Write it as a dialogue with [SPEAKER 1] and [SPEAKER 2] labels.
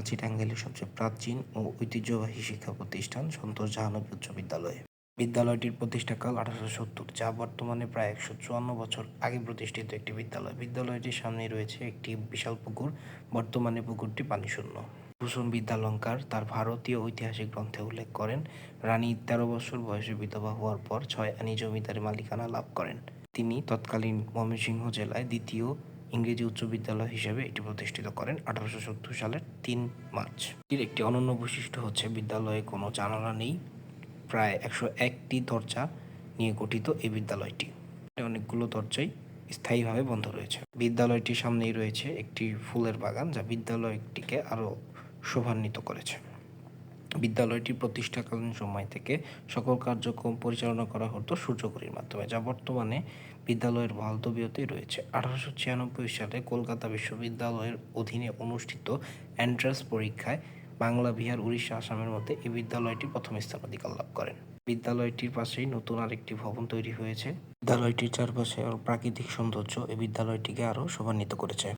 [SPEAKER 1] আছি টাঙ্গাইলের সবচেয়ে প্রাচীন ও ঐতিহ্যবাহী শিক্ষা প্রতিষ্ঠান সন্তোষ জাহানবী উচ্চ বিদ্যালয়ে। বিদ্যালয়টির প্রতিষ্ঠাকাল আঠারোশো সত্তর, যা বর্তমানে প্রায় একশো চুয়ান্ন বছর আগে প্রতিষ্ঠিত একটি বিদ্যালয়। বিদ্যালয়টির সামনে রয়েছে একটি বিশাল পুকুর। বর্তমানে পুকুরটি পানিশূন্য। ভূষণ বিদ্যালঙ্কার তার ভারতীয় ঐতিহাসিক গ্রন্থে উল্লেখ করেন, রানী তেরো বছর বয়সে বিধবা হওয়ার পর ছয় আনি জমিদারি মালিকানা লাভ করেন। তিনি তৎকালীন ময়মনসিংহ জেলায় দ্বিতীয় ইংরেজি উচ্চ বিদ্যালয় হিসেবে এটি প্রতিষ্ঠিত করেন আঠারোশো সত্তর সালের তিন মার্চ। এর একটি অনন্য বৈশিষ্ট্য হচ্ছে বিদ্যালয়ে কোনো জানালা নেই, প্রায় একশো একটি দরজা নিয়ে গঠিত এই বিদ্যালয়টি। অনেকগুলো দরজাই স্থায়ীভাবে বন্ধ রয়েছে। বিদ্যালয়টির সামনেই রয়েছে একটি ফুলের বাগান যা বিদ্যালয়টিকে আরও শোভান্বিত করেছে। বিদ্যালয়টি প্রতিষ্ঠাকালীন সময় থেকে সকল কার্যক্রম পরিচালনা করা হতো সূর্যঘড়ির মাধ্যমে, যা বর্তমানে বিদ্যালয়ের বালতবিয়তেই রয়েছে। আঠারোশো ছিয়ানব্বই সালে কলকাতা বিশ্ববিদ্যালয়ের অধীনে অনুষ্ঠিত এন্ট্রান্স পরীক্ষায় বাংলা, বিহার, উড়িষ্যা, আসামের মধ্যে এই বিদ্যালয়টি প্রথম স্থান অধিকার লাভ করেন। বিদ্যালয়টির পাশেই নতুন আরেকটি ভবন তৈরি হয়েছে। বিদ্যালয়টির চারপাশে প্রাকৃতিক সৌন্দর্য এই বিদ্যালয়টিকে আরও শোভান্বিত করেছে।